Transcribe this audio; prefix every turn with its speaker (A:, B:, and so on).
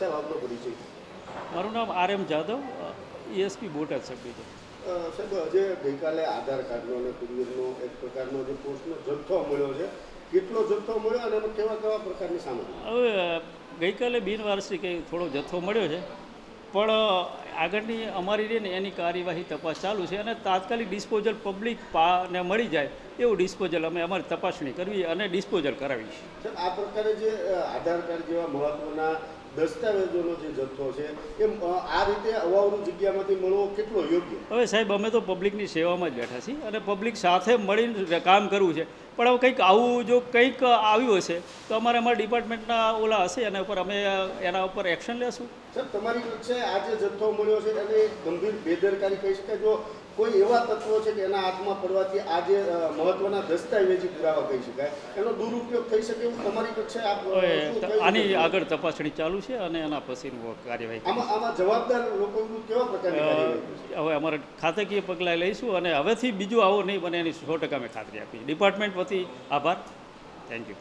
A: સાહેબ આપનો પરિચય.
B: મારું નામ R M Jadav ESP Botad division
A: અ, સાહેબ આજે ગઈકાલે આધાર કાર્ડનો અને કુરિયરનો એક પ્રકારનો જે પોસ્ટનો જથ્થો મળ્યો છે કેટલો જથ્થો મળ્યો અને એમાં કેવા કેવા પ્રકારની સામગ્રી?
B: હવે ગઈકાલે બિનવારસી કંઈ થોડો જથ્થો મળ્યો છે પણ આગળની અમારી રહી ને એની કાર્યવાહી તપાસ ચાલુ છે અને તાત્કાલિક ડિસ્પોઝલ પબ્લિક પાને મળી જાય એવું ડિસ્પોઝલ અમે અમારી તપાસણી કરવી અને ડિસ્પોઝલ કરાવી છે
A: આ પ્રકારે જે આધાર કાર્ડ જેવા મહત્વના દસ્તાવેજોનો જે જથ્થો છે એ આ રીતે અવાવરૂ જગ્યામાંથી મળવો કેટલો યોગ્ય?
B: હવે સાહેબ અમે તો પબ્લિકની સેવામાં જ બેઠા છીએ અને પબ્લિક સાથે મળીને કામ કરવું છે. પણ હવે કંઈક આવું જો કંઈક આવ્યું હશે તો અમારે અમારા ડિપાર્ટમેન્ટના ઓલા હશે એના ઉપર અમે એના ઉપર એક્શન લેશું.
A: સર તમારી છે આ જે જથ્થો મળ્યો છે એને ગંભીર બેદરકારી કહી શકાય? જો કોઈ એવા તત્વો છે કે એના હાથમાં પડવાથી આ જે મહત્વના દસ્તાવેજી પુરાવા કહી શકાય? એનો દુરુપયોગ થઈ શકે એવું તમારી કક્ષાએ
B: આની આગળ તપાસણી ચાલુ છે અને એના પછીનું કાર્યવાહી
A: આમાં આમાં જવાબદાર લોકોનું કેવા પ્રકારની
B: હવે અમારે ખાતાકીય પગલાં લઈશું અને હવેથી બીજું આવો નહીં બને એની સો ટકા અમે ખાતરી આપી. ડિપાર્ટમેન્ટ વતી આભાર. Thank you